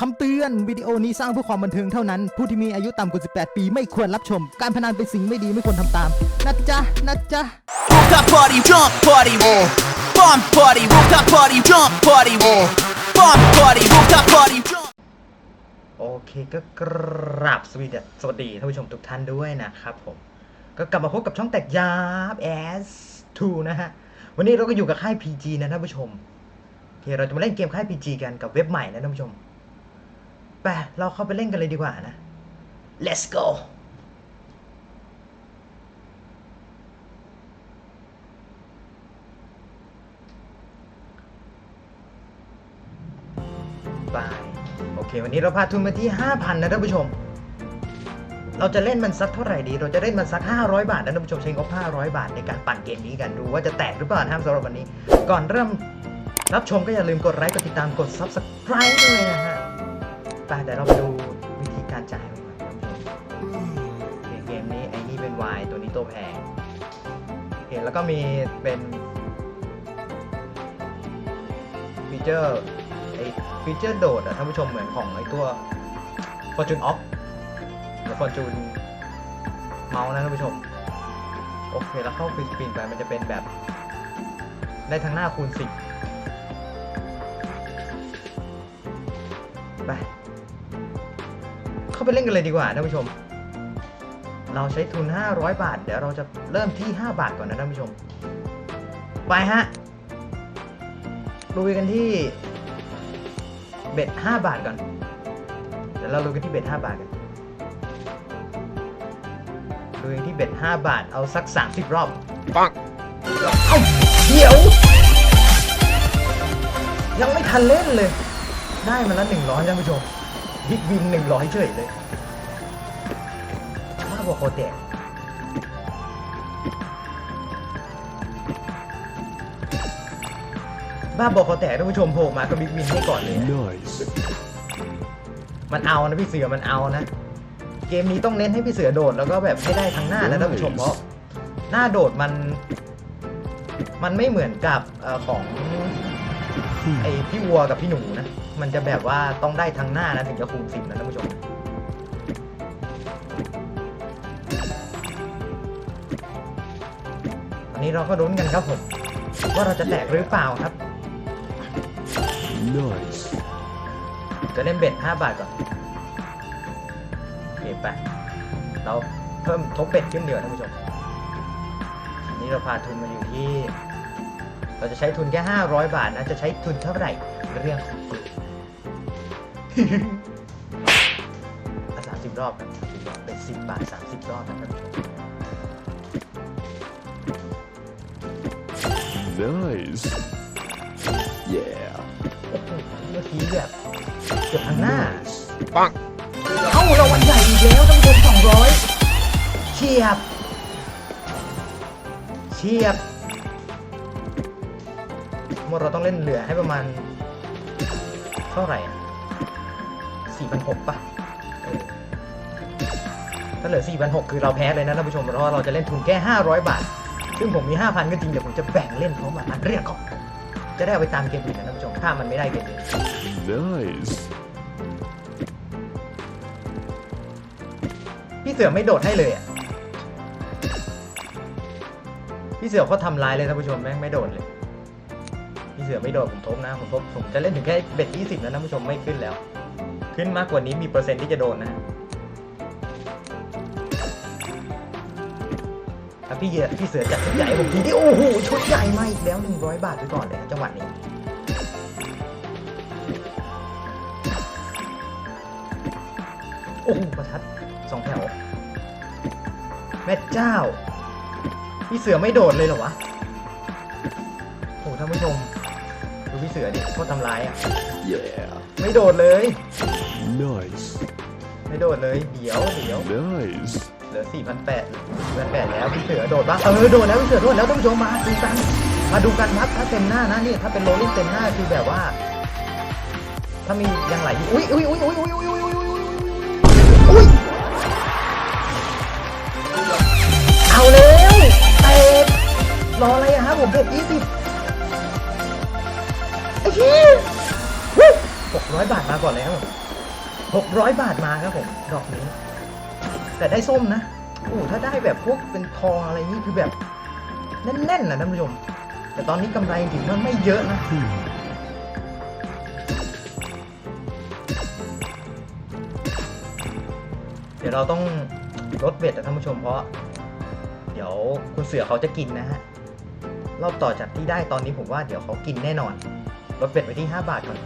คำเตือนวิดีโอนี้สร้างเพื่อความบันเทิงเท่านั้น ผู้ที่มีอายุต่ำกว่า 18 ปีไม่ควรรับชม การพนันเป็นสิ่งไม่ดีไม่ควรทำตาม นะจ๊ะ นะจ๊ะ Rooftop party, jump party, bomb party, rooftop party, jump party, bomb party, rooftop party, jump. โอเคก็กราบสวีดัสสวัสดีท่านผู้ชมทุกท่านด้วยนะครับผม ก็กลับมาพบกับช่องแตกยาบ S2 นะฮะ วันนี้เราก็อยู่กับค่าย PG นะท่านผู้ชมโอเคเราจะมาเล่นเกมค่าย PG กันกับเว็บใหม่นะท่านผู้ชม ไปเราเข้าไปเล่นกันเลยดีกว่านะ let's go ไปโอเค วันนี้เราพาทุนมาที่ 5,000 นะท่านผู้ชม เราจะเล่นมันสักเท่าไหร่ดี เราจะเล่นมันสัก 500 บาทนะท่านผู้ชมใช้งบ500 บาทในการปั่นเกมนี้กันดูว่าจะแตกหรือเปล่านะครับสำหรับวันนี้ ก่อนเริ่มรับชมก็อย่าลืมกดไลค์กดติดตามกด subscribe ด้วยนะฮะ ไปเดี๋ยวเราไปดูวิธีการจ่ายกันก่อนท่านผู้ชมโอเคเกมนี้ไอ้นี่เป็น Y ตัวนี้ตัวแพงโอเคแล้วก็มีเป็นฟีเจอร์ไอฟีเจอร์โดดอะท่านผู้ชมเหมือนของไอตัว Fortune Off หรือ Fortune เมาส์นะท่านผู้ชม โอเค แล้วเข้าฟิสปินไปมันจะเป็นแบบ ได้ทั้งหน้าคูณ10ไปเข้า ไปเล่นกันเลยดีกว่าท่านผู้ชม เราใช้ทุน 500 บาท เดี๋ยวเราจะเริ่มที่ 5 บาทก่อนนะท่านผู้ชม ไปฮะลุยกันที่เบ็ด5บาทก่อน เดี๋ยวเราลุยกันที่เบ็ด5บาทกันลุยกันที่เบ็ด5บาท เอาสัก 30 รอบปังเอ้าเดี๋ยว ยังไม่ทันเล่นเลย ได้มาแล้ว100ท่านผู้ชม บิ๊กวิน100เฉยเลยบ้าบอกโคตรแตกบ้าบอกโคตรแตกท่านผู้ชมโผล่มาก็บิ๊กวินให้ก่อนเลย Nice. มันเอานะพี่เสือมันเอานะ เกมนี้ต้องเน้นให้พี่เสือโดดแล้วก็แบบให้ได้ทั้งหน้านะท่านผู้ชมเพราะหน้าโดดมัน มันไม่เหมือนกับเออของ ไอพี่วัวกับพี่หนูนะ มันจะแบบว่าต้องได้ทั้งหน้านะถึงจะคูณสิบนะท่านผู้ชมวันนี้เราก็รุ้นกันครับผม ว่าเราจะแตกหรือเปล่าครับ Nice. จะเล่นเบ็ด5บาทก่อนโอเคไปเราเพิ่มทบเบ็ดขึ้นเดียวาท่านผู้ชม อันนี้เราพาทุนมาอยู่ที่ เราจะใช้ทุนแค่ 500 บาทนะ จะใช้ทุนเท่าไหร่เรื่องของคุณสามสิบรอบครับ30รอบเป็นสิบบาทสามสิบรอบนะท่านผู้ชม Nice. Yeah. โอ้โหเมื่อกี้แบบเกือบทางหน้า Nice. เอ้าเราวันใหญ่อีกแล้วท่านผู้ชมสองร้อยเฉียบ เฉียบ หมดเราต้องเล่นเหลือให้ประมาณ เท่าไหร่สี่พันหกป่ะเออถ้าเหลือสี่พันหกคือเราแพ้เลยนะท่านผู้ชมเพราะว่าเราจะเล่นทุนแค่ห้าร้อยบาท ซึ่งผมมีห้าพันก็จริงแต่ผมจะแบ่งเล่นเพราะว่าอันเรียกของผมจะได้เอาไปตามเกมอื่นนะท่านผู้ชมถ้ามันไม่ได้เกมนี้ Nice. พี่เสือไม่โดดให้เลยอะพี่เสือเขาทำลายเลยท่านผู้ชมแม่งไม่โดดเลย พี่เสือไม่โดดผมทบนะผมทบผมจะเล่นถึงแค่เบ็ดยี่สิบนะท่านผู้ชมไม่ขึ้นแล้ว ขึ้นมากกว่านี้มีเปอร์เซ็นต์ที่จะโดนนะถ้าพี่เสือพี่เสือจัดชุดใหญ่ผมทีนี้โอ้โหชุดใหญ่มาอีกแล้วหนึ่งร้อยบาทไปก่อนเลยนะจังหวะนี้โอ้โหประทัดสองแถวแม่เจ้า พี่เสือไม่โดดเลยเหรอวะโอ้ท่านผู้ชม ดูพี่เสือดิโคตรทำร้ายอะ Yeah. ไม่โดดเลย Nice. ไม่โดดเลย เดี๋ยวเดี๋ยว Nice. เหลือ 4 8 0 0 4 8 0 0 แล้วพี่เสือโดดบ้างเออโดดแล้วพี่เสือโดดแล้วท่านผู้ชมมาดูกัน มาดูกันครับถ้าเต็มหน้านะนี่ถ้าเป็นโรลลิ่งเต็มหน้าคือแบบว่า ถ้ามียังไหลอยู่อุ้ยอุ้ยอุ้ยอุ้ยอุ้ยอุ้ยอุ้ยอุ้ยอุ้ยอุ้ยเอาแล้วเตะรออะไรอะฮะผมเบ็ดยี่สิบ ไอ้ชี้อ้โห600บาทมาก่อนเลยครับผม600บาทมาครับผมดอกนี้ แต่ได้ส้มนะโอ้ถ้าได้แบบพวกเป็นทองอะไรนี้คือแบบแน่นๆนะท่านผู้ชม แต่ตอนนี้กำไรถือว่าไม่เยอะนะ เดี๋ยวเราต้องลดเบ็ดนะท่านผู้ชมเพราะ เดี๋ยวคุณเสือเขาจะกินนะฮะ รอบต่อจากที่ได้ตอนนี้ผมว่าเดี๋ยวเขากินแน่นอน ลดเบ็ดไปที่ 5 บาทก่อน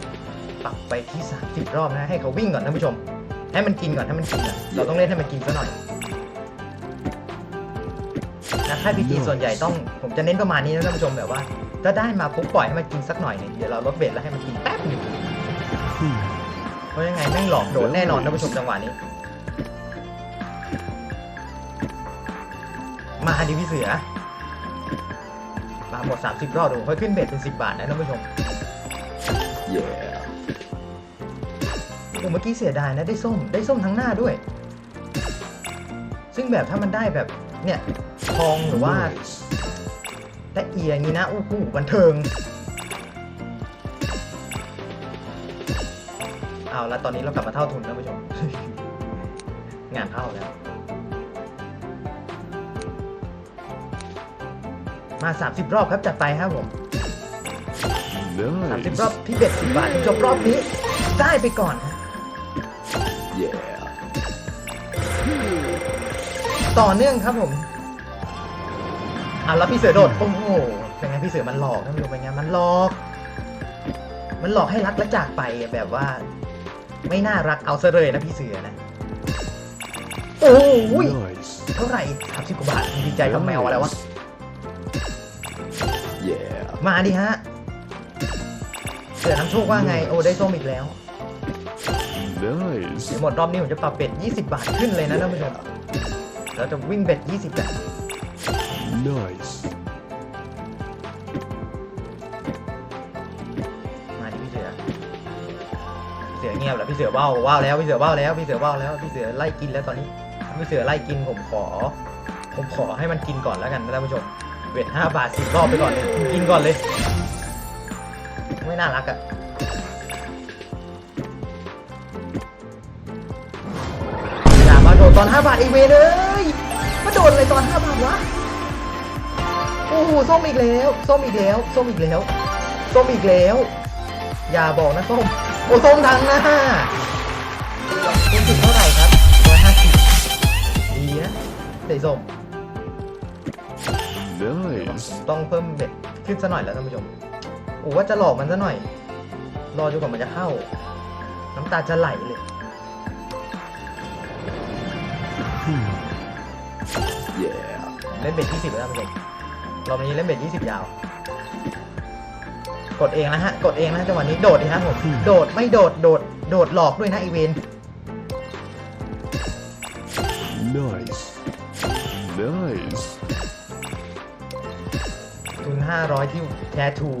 ปรับไปที่ 30 รอบนะให้เขาวิ่งก่อนท่านผู้ชม ให้มันกินก่อนให้มันกินก่อนเราต้องเล่นให้มันกินซะหน่อยนะถ้าพีจีส่วนใหญ่ต้องผมจะเน้นประมาณนี้นะท่านผู้ชมแบบว่า ถ้าได้มาปุ๊บปล่อยให้มันกินสักหน่อยหนึงเดี๋ยวเราลดเบ็ดแล้วให้มันกินแป๊บหนึง Hmm. เพราะยังไงแม่งหลอกโดดแน่นอนท่านผู้ชมจังหวะนี้ มาดิพี่เสือมาหมด 30 รอบดูค่อยขึ้นเบ็ดเป็น 10 บาทนะท่านผู้ชม Yeah. โอ้เมื่อกี้เสียดายนะได้ส้มได้ส้มทั้งหน้าด้วย ซึ่งแบบถ้ามันได้แบบเนี่ยทองหรือว่าแต่เอียดงนี้นะโอ้โหบันเทิงเอาแล้วตอนนี้เรากลับมาเท่าทุนท่านผู้ชม งานเข้าแล้ว มา 30 รอบครับจัดไปครับผม 30รอบ Nice. ที่เบ็ด10บาทจบรอบนี้ ได้ไปก่อนฮะ Yeah. ต่อเนื่องครับผมอะแล้วพี่เสือโดดโอ้โหเป็นไงพี่เสือมันหลอกท่านผู้ชมเป็นไงมันหลอก มันหลอกให้รักและจากไปแบบว่า ไม่น่ารักเอาซะเลยนะพี่เสือนะโอ้ย Nice. เท่าไหร่สามสิบกว่าบาทดีใจกับแมวอะไรวะ Yeah. มาดิฮะ เสือน้ำโชคว่าไง โอ้ได้ส้มอีกแล้ว Nice. เดี๋ยวหมดรอบนี้ผมจะปรับเบ็ด 20 บาทขึ้นเลยนะท่านผู้ชมเราจะวิ่งเบ็ด 20 บาท Nice. มาดิพี่เสือ เสือเงียบแล้วพี่เสือว่าวว่าวแล้วพี่เสือว่าวแล้วพี่เสือว่าวแล้วพี่เสือไล่กินแล้วตอนนี้พี่เสือไล่กินผมขอ ผมขอให้มันกินก่อนแล้วกันนะท่านผู้ชมเวทห้าบาทสิบรอบไปก่อนเลยกินก่อนเลย ไม่น่ารักอะอย่ามาโดดตอนห้าบาทอีกเวรเลยมาโดดเลยตอนห้าบาทวะ โอ้โหส้มอีกแล้ว ส้มอีกแล้ว ส้มอีกแล้ว ส้มอีกแล้ว อย่าบอกนะส้ม โอ้ส้มทางหน้าคุณถึงเท่าไหร่ครับร้อยห้าสิบดีนะใส่ส้ม Nice. ต้องเพิ่มเบ็ดขึ้นซะหน่อยแล้วท่านผู้ชม โอ้ว่าจะหลอกมันซะหน่อย รอจนกว่ามันจะเข้า น้ำตาจะไหลเลย Hmm. Yeah. เล่นเบ็ดยี่สิบแล้วท่านผู้ชมรอบนี้เล่นเบ็ดยี่สิบยาว กดเองนะฮะ กดเองนะจังหวะนี้โดดดิครับผม โดดไม่โดด โดด โดดหลอกด้วยนะอีเวน Nice. Nice. ทุนห้าร้อยที่แท้ทู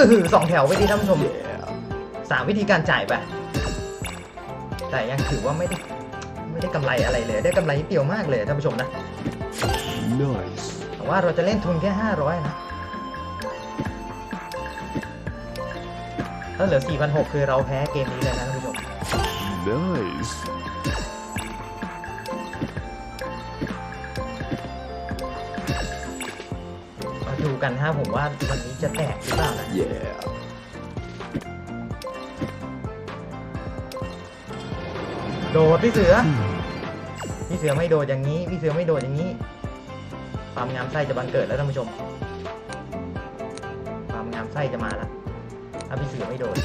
ออหือสองแถวไปดีท่านผู้ชม Yeah. สามวิธีการจ่ายไปแต่ยังถือว่าไม่ได้ไม่ได้กำไรอะไรเลย ได้กำไรนิดเดียวมากเลยท่านผู้ชมนะ Nice. แต่ว่าเราจะเล่นทุนแค่ห้าร้อยนะถ้าเหลือ4 6 0 0คือเราแพ้เกมนี้เลยนะท่านผู้ชม Nice. กันฮะผมว่าวันนี้จะแตกหรือเปล่านะ Yeah. โดดพี่เสือ Hmm. พี่เสือไม่โดดอย่างนี้พี่เสือไม่โดดอย่างนี้ความงามไส้จะบังเกิดแล้วท่านผู้ชมความงามไส้จะมาแล้วถ้าพี่เสือไม่โดด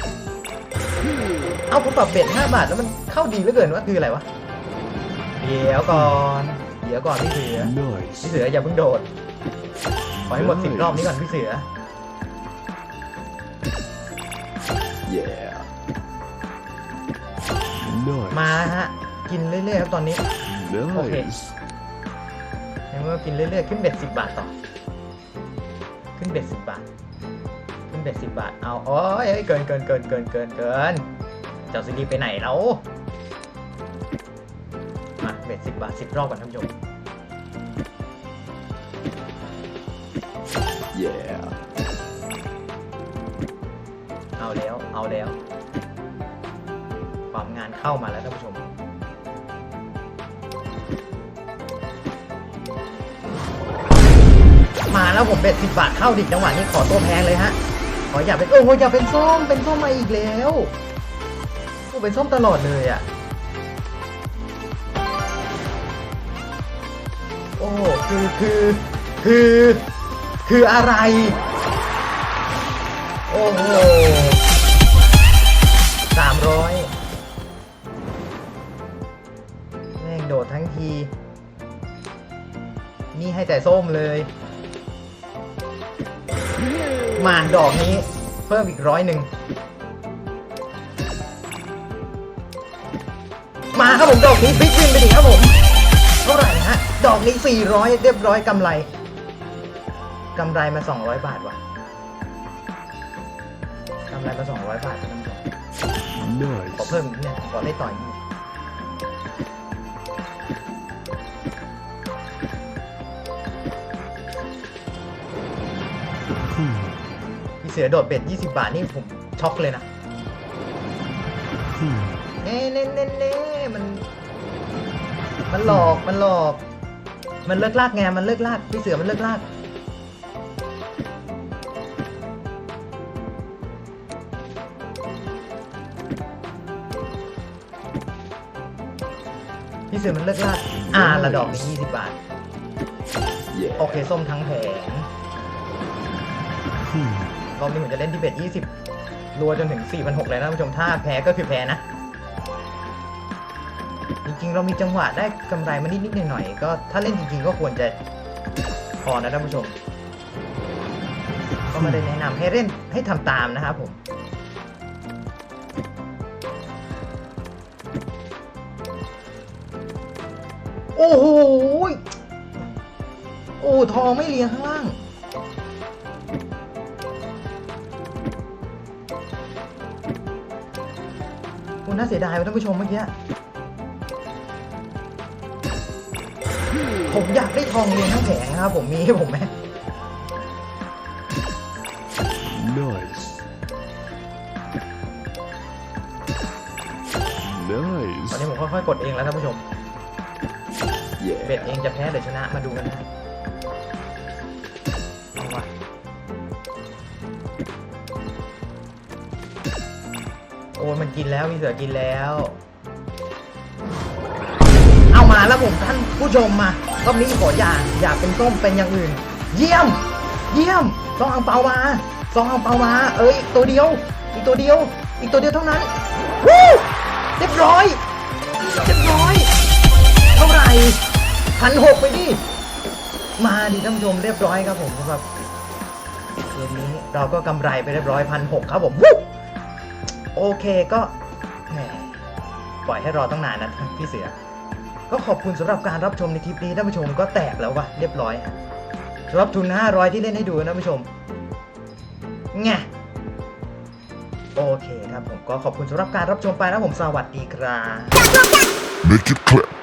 เอาผมปรับเบ็ด5บาทแล้วมันเข้าดีเหลือเกินว่าคืออะไรวะเดี๋ยวก่อน เดี๋ยวก่อนพี่เสือพี่ Nice. เสืออย่าเพิ่งโดด ขอให้หมดสิบรอบนี้ก่อนพี่เสือ Yeah. Nice. มาฮะ กินเรื่อยๆครับตอนนี้ Nice. ในเมื่อกินเรื่อยๆ ขึ้นเบ็ดสิบบาทต่อ ขึ้นเบ็ดสิบบาท ขึ้นเบ็ดสิบบาท เอาโอ้ยเอ้ยเกินเกินเกินเกินเกินเกิน เจ้าซีดีไปไหนแล้วมาเบ็ดสิบบาทสิบรอบก่อนท่านผู้ชม Yeah. เอาแล้ว เอาแล้ว ความงานเข้ามาแล้วท่านผู้ชม มาแล้วผมเบ็ดสิบบาทเข้าดิจังหวะนี้ขอตัวแพงเลยฮะ ขออย่าเป็นโอ้โหอย่าเป็นส้ม เป็นส้มมาอีกแล้วโอ้เป็นส้มตลอดเลยอะ โอ้คือคือคือ คืออะไร โอ้โหสามร้อยแม่งโดดทั้งที นี่ให้แต่ส้มเลยมาดอกนี้ เพิ่มอีกร้อยหนึ่งมาครับผม ดอกนี้พลิกวินไปดิครับผม เท่าไหร่ฮะ ดอกนี้ 400 เรียบร้อยกำไร กำไรมา 200 บาทว่ะกำไรมา 200 บาทท่านผู้ชม Nice. ขอเพิ่มอีกนิดนึงขอเล่นต่ออีกนิดนึง Hmm. พี่เสือโดดเบ็ด 20 บาทนี่ผมช็อกเลยนะ Hmm. เน่เน่เน่เน่มัน มันหลอก มันหลอก มันเลิกลากไง มันเลิกลาก พี่เสือมันเลิกลาก พี่เสือมันเลิกลากอ่าละดอกนี้20บาท Yeah. โอเคส้มทั้งแผง Hmm. รอบนี้ผมจะเล่นที่เบ็ด20รัวจนถึง4,600เลยนะท่านผู้ชมถ้าแพ้ก็คือแพ้นะ จริงๆ เรามีจังหวะได้กำไรมานิดๆหน่อยๆก็ถ้าเล่นจริงๆ ก็ควรจะพอนะท่านผู้ชม ก็ไม่ได้แนะนำให้เล่นให้ทำตามนะครับผม โอ้โหยโอ้ทองไม่เลียงข้างล่าง โอ้น่าเสียดายว่ะท่านผู้ชมเมื่อกี้ ผมอยากได้ทองเรียงทั้งแผงนะครับผมมีให้ผมไหม Nice. Nice. ตอนนี้ผมค่อยๆกดเองแล้วท่านผู้ชม เบ็ด Yeah. เองจะแพ้หรือชนะมาดูกันนะเอาวะโอ้ยมันกินแล้วมีเสือกินแล้ว เอามาแล้วผมท่านผู้ชมมารอบนี้ขออย่างอย่าเป็นส้มเป็นอย่างอื่น เยี่ยม เยี่ยมซองอังเปามาซองอังเปามา เอ้ยอีกตัวเดียว อีกตัวเดียว อีกตัวเดียวเท่านั้นวู้เรียบร้อยเรียบร้อยเท่าไหร่ พันหกไปดิ มาดิท่านผู้ชมเรียบร้อยครับผมสำหรับเกมนี้เราก็กำไรไปเรียบร้อยพันหกครับผมโอเคก็ปล่อยให้รอตั้งนานนะพี่เสือ ก็ขอบคุณสำหรับการรับชมในคลิปนี้ท่านผู้ชมก็แตกแล้ววะเรียบร้อยสำหรับทุน 500 ที่เล่นให้ดูนะท่านผู้ชมไงโอเคครับผมก็ขอบคุณสำหรับการรับชมไปนะผมสวัสดีครับ Make it clap.